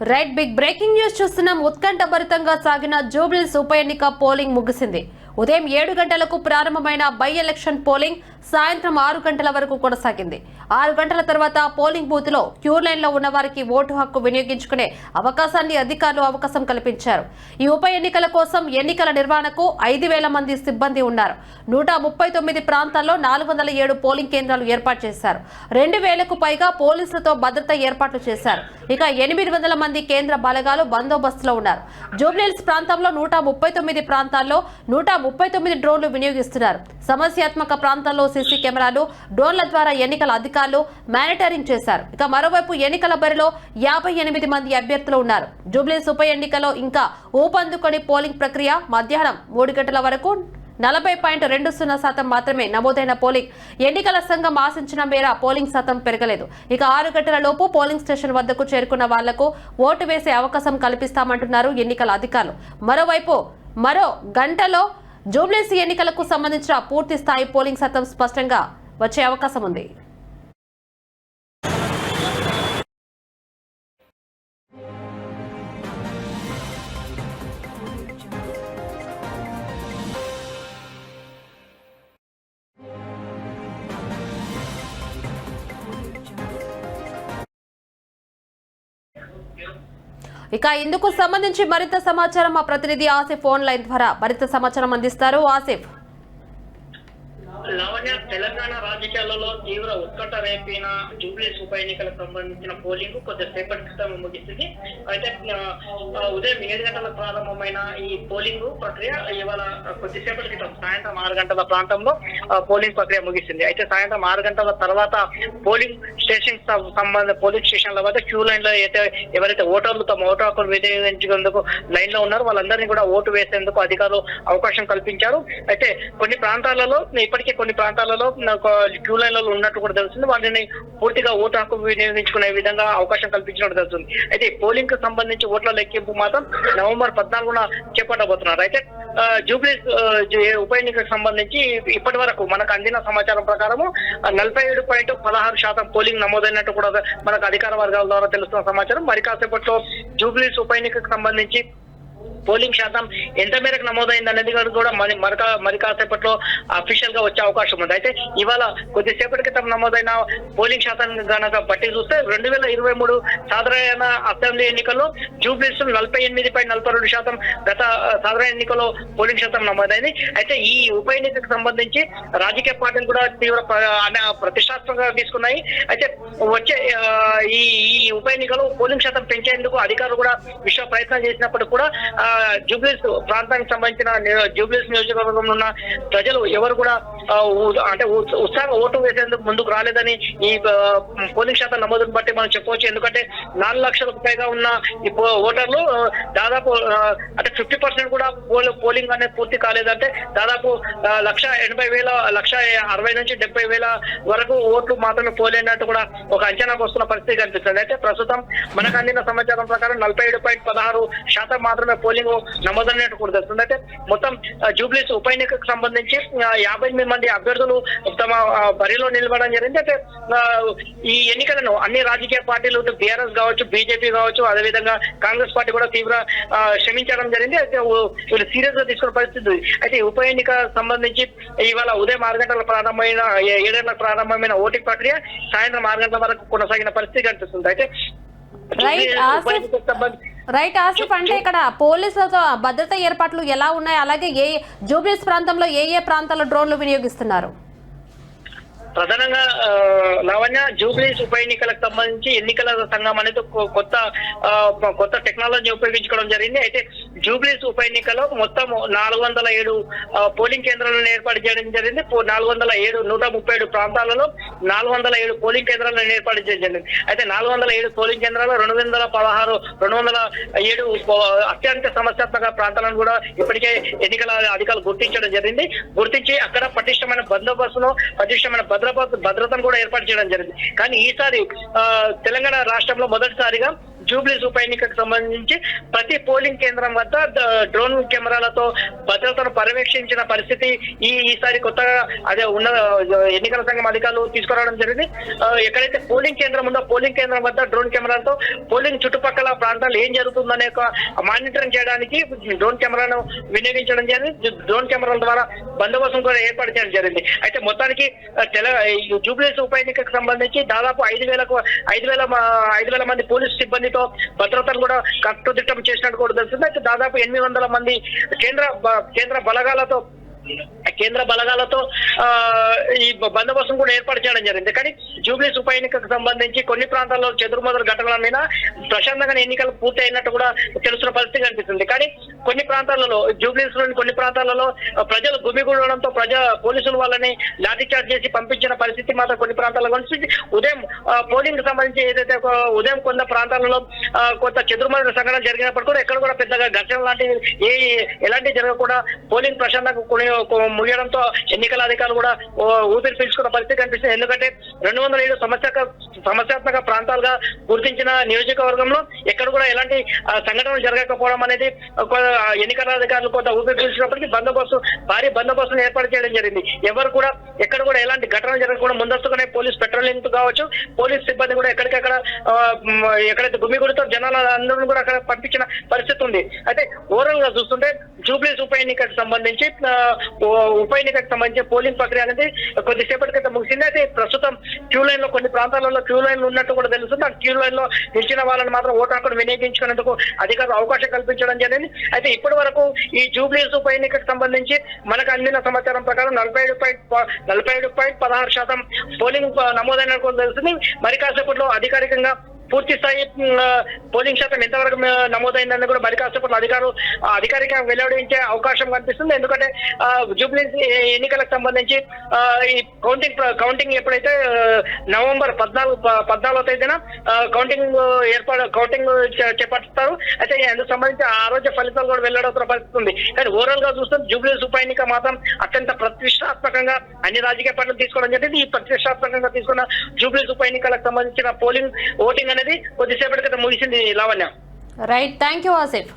Right big breaking news చూస్తున్నాం. ఉత్కంఠభరితంగా సాగిన జూబ్లీస్ ఉప ఎన్నిక పోలింగ్ ముగిసింది. ఉదయం ఏడు గంటలకు ప్రారంభమైన బై ఎలక్షన్ పోలింగ్ సాయంత్రం ఆరు గంటల వరకు కొనసాగింది. ఆరు గంటల తర్వాత పోలింగ్ బూత్లో క్యూ లైన్లో ఉన్న వారికి ఓటు హక్కు వినియోగించుకునే అవకాశాన్ని అధికారులు అవకాశం కల్పించారు. ఈ ఉప ఎన్నికల కోసం ఎన్నికల నిర్వహణకు ఐదు వేల మంది సిబ్బంది ఉన్నారు. నూట ముప్పై తొమ్మిది ప్రాంతాల్లో నాలుగు వందల ఏడు పోలింగ్ కేంద్రాలు ఏర్పాటు చేశారు. రెండు వేలకు పైగా పోలీసులతో భద్రత ఏర్పాట్లు చేశారు. ఇక ఎనిమిది వందల మంది కేంద్ర బలగాలు బందోబస్తులో ఉన్నారు. జూబ్లీహిల్స్ ప్రాంతంలో నూట ముప్పై తొమ్మిది ప్రాంతాల్లో నూట ముప్పై తొమ్మిది డ్రోన్లు వినియోగిస్తున్నారు. సమస్యాత్మక ప్రాంతాల్లో సీసీ కెమెరాలు డ్రోన్ల ద్వారా ఎన్నికల అధికారులు మానిటరింగ్ చేశారు. ఇక మరోవైపు ఎన్నికల బరిలో యాభై ఎనిమిది మంది అభ్యర్థులు ఉన్నారు. జూబ్లీస్ ఉప ఎన్నికలో ఇంకా ఊపందుకొని పోలింగ్ ప్రక్రియ మధ్యాహ్నం మూడు గంటల వరకు నలభై పాయింట్ రెండు సున్నా శాతం మాత్రమే నమోదైన పోలింగ్. ఎన్నికల సంఘం ఆశించిన మేర పోలింగ్ శాతం పెరగలేదు. ఇక ఆరు గంటల లోపు పోలింగ్ స్టేషన్ వద్దకు చేరుకున్న వాళ్ళకు ఓటు వేసే అవకాశం కల్పిస్తామంటున్నారు ఎన్నికల అధికారులు. మరోవైపు మరో గంటలో జూబ్లీసీ ఎన్నికలకు సంబంధించిన పూర్తి స్థాయి పోలింగ్ శాతం స్పష్టంగా వచ్చే అవకాశం ఉంది. ఇక ఇందుకు సంబంధించి మరింత సమాచారం మా ప్రతినిధి ఆసిఫ్ ఫోన్ లైన్ ద్వారా మరింత సమాచారం అందిస్తారు. ఆసిఫ్. లావణ్య తెలంగాణ రాజకీయాలలో తీవ్ర ఉత్కంఠ రేపిన జూబ్లీస్ ఉప ఎన్నికలకు సంబంధించిన పోలింగ్ కొద్దిసేపటి క్రితం ముగిసింది. అయితే ఉదయం ఏడు గంటలకు ప్రారంభమైన ఈ పోలింగ్ ప్రక్రియ ఇవాళ కొద్దిసేపటి క్రితం సాయంత్రం ఆరు గంటల ప్రాంతంలో ఆ, పోలింగ్ ప్రక్రియ ముగిసింది. అయితే సాయంత్రం ఆరు గంటల తర్వాత పోలింగ్ స్టేషన్ సంబంధ పోలింగ్ స్టేషన్ల వద్ద క్యూ లైన్లో అయితే ఎవరైతే ఓటర్లు తమ ఓటు హక్కులు వినియోగించుకునేందుకు లైన్లో ఉన్నారో వాళ్ళందరినీ కూడా ఓటు వేసేందుకు అధికారులు అవకాశం కల్పించారు. అయితే కొన్ని ప్రాంతాలలో ఇప్పటికే కొన్ని ప్రాంతాలలో నాకు క్యూ లైన్లలో ఉన్నట్టు కూడా తెలుస్తుంది. వాటిని పూర్తిగా ఓటు హక్కు వినియోగించుకునే విధంగా అవకాశం కల్పించినట్టు తెలుస్తుంది. అయితే పోలింగ్కు సంబంధించి ఓట్ల లెక్కింపు మాత్రం నవంబర్ పద్నాలుగున చేపట్టబోతున్నారు. అయితే జూబ్లీస్ ఉప ఎన్నికకు సంబంధించి ఇప్పటి వరకు మనకు అందిన సమాచారం ప్రకారము నలభై ఏడు పాయింట్ పదహారు శాతం పోలింగ్ నమోదైనట్టు కూడా మనకు అధికార వర్గాల ద్వారా తెలుస్తున్న సమాచారం. మరి కాసేపట్లో జూబ్లీస్ ఉప ఎన్నికకు సంబంధించి పోలింగ్ శాతం ఎంత మేరకు నమోదైంది అనేది కూడా మరి మరక మరి కాసేపట్లో అఫీషియల్గా వచ్చే అవకాశం ఉంది. అయితే ఇవాళ కొద్దిసేపటి క్రితం నమోదైన పోలింగ్ శాతం గనక బట్టి చూస్తే రెండు వేల ఇరవై మూడు సాధారణ అసెంబ్లీ ఎన్నికల్లో జూబ్లీస్ నలభై ఎనిమిది పాయింట్ నలభై రెండు శాతం గత సాధారణ ఎన్నికల్లో పోలింగ్ శాతం నమోదైంది. అయితే ఈ ఉప ఎన్నికకు సంబంధించి రాజకీయ పార్టీలు కూడా తీవ్ర ప్రతిష్టాత్మకంగా తీసుకున్నాయి. అయితే వచ్చే ఈ ఈ ఉప ఎన్నికలో పోలింగ్ శాతం పెంచేందుకు అధికారులు కూడా విశ్వ ప్రయత్నం చేసినప్పుడు కూడా జూబ్లీస్ ప్రాంతానికి సంబంధించిన జూబ్లీస్ నియోజకవర్గంలో ఉన్న ప్రజలు ఎవరు కూడా అంటే ఉత్సాహం ఉత్సాహంగా ఓటు వేసేందుకు ముందుకు రాలేదని ఈ పోలింగ్ శాతం నమోదును బట్టి మనం చెప్పవచ్చు. ఎందుకంటే నాలుగు లక్షలకు పైగా ఉన్న ఈ పో- ఓటర్లు దాదాపు అంటే ఫిఫ్టీ పర్సెంట్ కూడా పోల్ పోలింగ్ అనేది పూర్తి కాలేదంటే దాదాపు లక్ష ఎనభై వేల లక్ష అరవై నుంచి డెబ్బై వేల వరకు ఓట్లు మాత్రమే పోలేనట్టు కూడా ఒక అంచనాకు వస్తున్న పరిస్థితి కనిపిస్తుంది. అయితే ప్రస్తుతం మనకు అందిన సమాచారం ప్రకారం నలభై ఏడు పాయింట్ పదహారు శాతం మాత్రమే పోలింగ్ నమోదైనట్టు కూడా తెలుస్తుంది. అయితే మొత్తం జూబ్లీస్ ఉప ఎన్నికకు సంబంధించి యాభై ఎనిమిది మంది అభ్యర్థులు తమ బరిలో నిలబడడం జరిగింది. అయితే ఆ, ఈ ఎన్నికలను అన్ని రాజకీయ పార్టీలు బీఆర్ఎస్ కావచ్చు బీజేపీ కావచ్చు అదేవిధంగా కాంగ్రెస్ పార్టీ కూడా తీవ్ర ఆ, శ్రమించడం జరిగింది. అయితే వీళ్ళు సీరియస్గా తీసుకున్న పరిస్థితి. ఉంది. అయితే ఈ ఉప ఎన్నిక సంబంధించి ఇవాళ ఉదయం ఆరు గంటల ప్రారంభమైన ఏ- ఏడు గంటల ప్రారంభమైన ఓటింగ్ ప్రక్రియ సాయంత్రం ఆరు గంటల వరకు కొనసాగిన పరిస్థితి కనిపిస్తుంది. అయితే సంబంధించి రైట్ ఆసిఫ్ అంటే ఇక్కడ పోలీసులతో భద్రత ఏర్పాట్లు ఎలా ఉన్నాయి? అలాగే ఏ జూబ్లీస్ ప్రాంతంలో ఏ ఏ ప్రాంతాల్లో డ్రోన్లు వినియోగిస్తున్నారు? ప్రధానంగా లావణ్య జూబ్లీస్ ఉప ఎన్నికలకు సంబంధించి ఎన్నికల సంఘం అనేది కొత్త కొత్త టెక్నాలజీ ఉపయోగించుకోవడం జరిగింది. అయితే జూబ్లీస్ ఉప ఎన్నికలో మొత్తం నాలుగు వందల ఏడు పోలింగ్ కేంద్రాలను ఏర్పాటు చేయడం జరిగింది. పో- నాలుగు వందల ఏడు నూట ముప్పై ఏడు ప్రాంతాలలో నాలుగు వందల ఏడు పోలింగ్ కేంద్రాలను ఏర్పాటు చేయడం జరిగింది. అయితే నాలుగు వందల ఏడు పోలింగ్ కేంద్రాలు రెండు వందల పదహారు రెండు వందల ఏడు అత్యంత సమస్యాత్మక ప్రాంతాలను కూడా ఇప్పటికే ఎన్నికల అధికారులు గుర్తించడం జరిగింది. గుర్తించి అక్కడ పటిష్టమైన బందోబస్తును పటిష్టమైన భద్రత భద్రతను కూడా ఏర్పాటు చేయడం జరిగింది. కానీ ఈసారి తెలంగాణ రాష్ట్రంలో మొదటిసారిగా జూబ్లీస్ ఉప ఎన్నికకు సంబంధించి ప్రతి పోలింగ్ కేంద్రం వద్ద డ్రోన్ కెమెరాలతో భద్రతను పర్యవేక్షించిన పరిస్థితి ఈ ఈసారి కొత్తగా అదే ఉన్న ఎన్నికల సంఘం అధికారులు తీసుకురావడం జరిగింది. ఎక్కడైతే పోలింగ్ కేంద్రం ఉందో పోలింగ్ కేంద్రం వద్ద డ్రోన్ కెమెరాలతో పోలింగ్ చుట్టుపక్కల ప్రాంతాలు ఏం జరుగుతుందనే ఒక మానిటరింగ్ చేయడానికి డ్రోన్ కెమెరాను వినియోగించడం జరిగింది. డ్రోన్ కెమెరాల ద్వారా బందోబస్తు కూడా ఏర్పాటు చేయడం జరిగింది. అయితే మొత్తానికి తెల జూబ్లీస్ ఉప ఎన్నికకు సంబంధించి దాదాపు ఐదు వేలకు ఐదు వేల ఐదు వేల మంది పోలీస్ మందితో భద్రతను కూడా కట్టుదిట్టం చేసినట్టు కూడా తెలుస్తుంది అయితే దాదాపు ఎనిమిది వందల మంది కేంద్ర కేంద్ర బలగాలతో కేంద్ర బలగాలతో ఆ, ఈ బందోబస్తును కూడా ఏర్పాటు చేయడం జరిగింది. కానీ జూబ్లీస్ ఉప ఎన్నికకు సంబంధించి కొన్ని ప్రాంతాల్లో చెదురుమదురు ఘటనల మీద ప్రశాంతంగా ఎన్నికలు పూర్తి అయినట్టు కూడా తెలుస్తున్న పరిస్థితి కనిపిస్తుంది. కానీ కొన్ని ప్రాంతాలలో జూబ్లీస్లోని కొన్ని ప్రాంతాలలో ప్రజలు గుమిగూడడంతో ప్రజా పోలీసులు వాళ్ళని లాఠీచార్జ్ చేసి పంపించిన పరిస్థితి మాత్రం కొన్ని ప్రాంతాల్లో కనిపిస్తుంది. ఉదయం పోలింగ్కి సంబంధించి ఏదైతే ఉదయం కొంత ప్రాంతాలలో కొంత చెదురుమదురు సంఘటన జరిగినప్పుడు కూడా ఎక్కడ కూడా పెద్దగా ఘర్షణ లాంటివి ఏ ఎలాంటి జరగకుండా పోలింగ్ ప్రశాంతంగా ముగియడంతో ఎన్నికల అధికారులు కూడా ఊపిరి పీల్చుకున్న పరిస్థితి కనిపిస్తుంది. ఎందుకంటే రెండు వందల ఏడు సమస్య సమస్యాత్మక ప్రాంతాలుగా గుర్తించిన నియోజకవర్గంలో ఎక్కడ కూడా ఎలాంటి సంఘటనలు జరగకపోవడం అనేది ఎన్నికల అధికారులు కొంత ఊపిరి పీల్చినప్పటికీ బందోబస్తు భారీ బందోబస్తును ఏర్పాటు చేయడం జరిగింది. ఎవరు కూడా ఎక్కడ కూడా ఎలాంటి ఘటనలు జరగకుండా ముందస్తుగానే పోలీస్ పెట్రోలింగ్ కావచ్చు పోలీస్ సిబ్బంది కూడా ఎక్కడికక్కడ ఎక్కడైతే గుమిగుడితో జనాల అందరిని కూడా అక్కడ పంపించిన పరిస్థితి ఉంది. అయితే ఓవరాల్గా చూస్తుంటే జూబ్లీస్ ఉప ఎన్నికకు సంబంధించి ఉప ఎన్నికకు సంబంధించి పోలింగ్ ప్రక్రియ అనేది కొద్దిసేపటి క్రితం ముగిసింది. అయితే ప్రస్తుతం క్యూ లైన్లో కొన్ని ప్రాంతాలలో క్యూ లైన్ ఉన్నట్టు కూడా తెలుస్తుంది. ఆ క్యూ లైన్లో నిలిచిన వాళ్ళని మాత్రం ఓటు హక్కును వినియోగించుకునేందుకు అధికారులు అవకాశం కల్పించడం జరిగింది. అయితే ఇప్పటి వరకు ఈ జూబ్లీస్ ఉప ఎన్నికకు సంబంధించి మనకు అందిన సమాచారం ప్రకారం నలభై ఏడు పాయింట్ నలభై ఏడు పాయింట్ పదహారు శాతం పోలింగ్ నమోదైన నమోదైనట్టు తెలుస్తుంది. మరి కాసేపట్లో అధికారికంగా పూర్తి స్థాయి పోలింగ్ శాతం ఎంతవరకు నమోదైందని కూడా మరి కాసేపట్లో అధికారులు అధికారిక అధికారికంగా వెల్లడించే అవకాశం కనిపిస్తుంది. ఎందుకంటే జూబ్లీ ఎన్నికలకు సంబంధించి ఈ కౌంటింగ్ కౌంటింగ్ ఎప్పుడైతే నవంబర్ పద్నాలుగు పద్నాలుగో తేదీన కౌంటింగ్ ఏర్పాటు కౌంటింగ్ చే- చేపడతారు అయితే అందుకు సంబంధించి ఆ రోజు ఫలితాలు కూడా వెల్లడవుతున్న పరిస్థితి ఉంది. కానీ ఓవరాల్గా చూస్తే జూబ్లీ ఉప ఎన్నిక మాత్రం అత్యంత ప్రతిష్టాత్మకంగా అన్ని రాజకీయ పార్టీలు తీసుకోవడం జరిగింది. ఈ ప్రతిష్టాత్మకంగా తీసుకున్న జూబ్లీ ఉప ఎన్నికలకు సంబంధించిన పోలింగ్ ఓటింగ్ అనేది కొద్దిసేపటి క్రితం ముగిసింది Lavanya. Right thank you Asif